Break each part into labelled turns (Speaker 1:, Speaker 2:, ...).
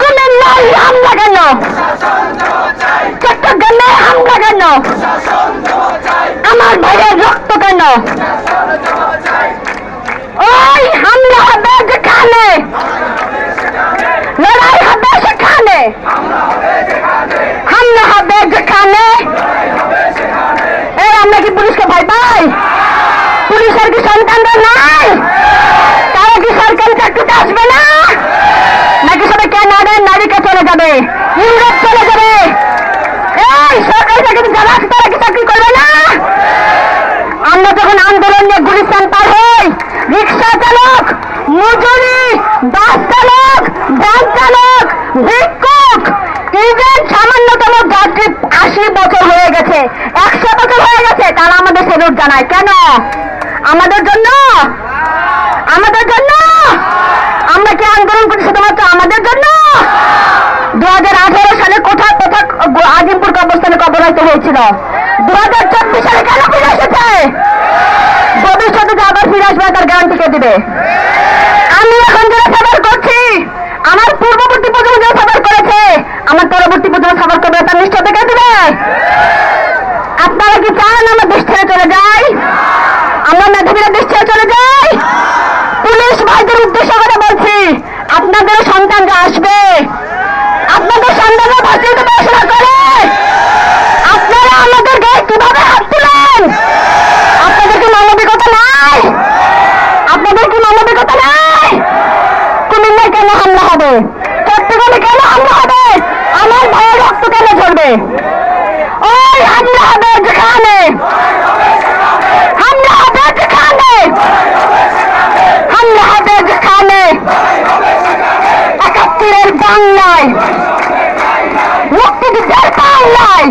Speaker 1: কুমিল্লায় হামলা কেন চট্টগ্রামে হামলা কেন আমার ভাইয়ের রক্ত কেন ওই হামলা হবে যেখানে লড়াই হবে সেখানে হামলা হবে যেখানে এই আমরা কি পুলিশকে ভয় পাই পুলিশের কি সন্তানরা নাই তারা কি সরকারি চাকরিতে আসবে না নাকি সবাই কানাডা নারীকে চলে যাবে। ইউরোপ চলে যাবে। এই সরকারি চাকরি যারা আছে তারা কি চাকরি করবে না? আমরা যখন আন্দোলন নিয়ে গুলিস্তান পার হই, রিক্সা চালক, মজুরি, বাস চালক, ভ্যান চালক, ভিক্ষুক ইভেন সামান্যতম যাত্রী আশি বছর হয়ে গেছে, একশো বছর হয়ে গেছে, তারা আমাদের সেলুট জানায়। কেন? আমাদের জন্য? আমাদের জন্য আমরা কি আন্দোলন করি শুধুমাত্র আমাদের জন্য দু হাজার আঠারো সালে কোথায় কোথায় আজিমপুর কবরস্থানে দু হাজার চব্বিশ সালে কেন ফিরে এসেছে? ভবিষ্যতে আবার ফিরে আমি এখন যারা আমার পূর্ববর্তী প্রজন্ম যারা সাবার করেছে, আমার পরবর্তী প্রজন্ম সাবার করবে, তার নিশ্চয়তা কে দিবে? আপনারা কি চান আমরা দেশ ছেড়ে চলে যাই? আমরা মেধাবীরা দেশ ছেড়ে চলে যাই? পুলিশ ভাইদের উদ্দেশ্য করে আমার ভাইয়ের রক্ত কেন ওই হামলা হবে যেখানে। হামলা হবে যেখানে। হামলা হবে যেখানে। একাত্তরের বাংলায়, মুক্তিযুদ্ধের বাংলায়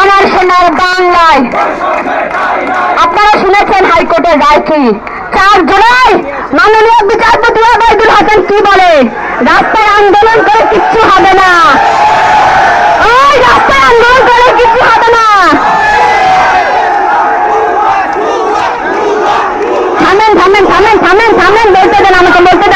Speaker 1: আমার সোনার বাংলায়। আপনারা শুনেছেন হাইকোর্টের রায় কি? চার জুলাই মাননীয় বিচারপতি রাস্তায় আন্দোলন করে কিচ্ছু হবে না। ওই রাস্তায় আন্দোলন করে কিচ্ছু হবে না। থামেন থামেন থামেন থামেন থামেন, বলতে দেন আমাকে, বলতে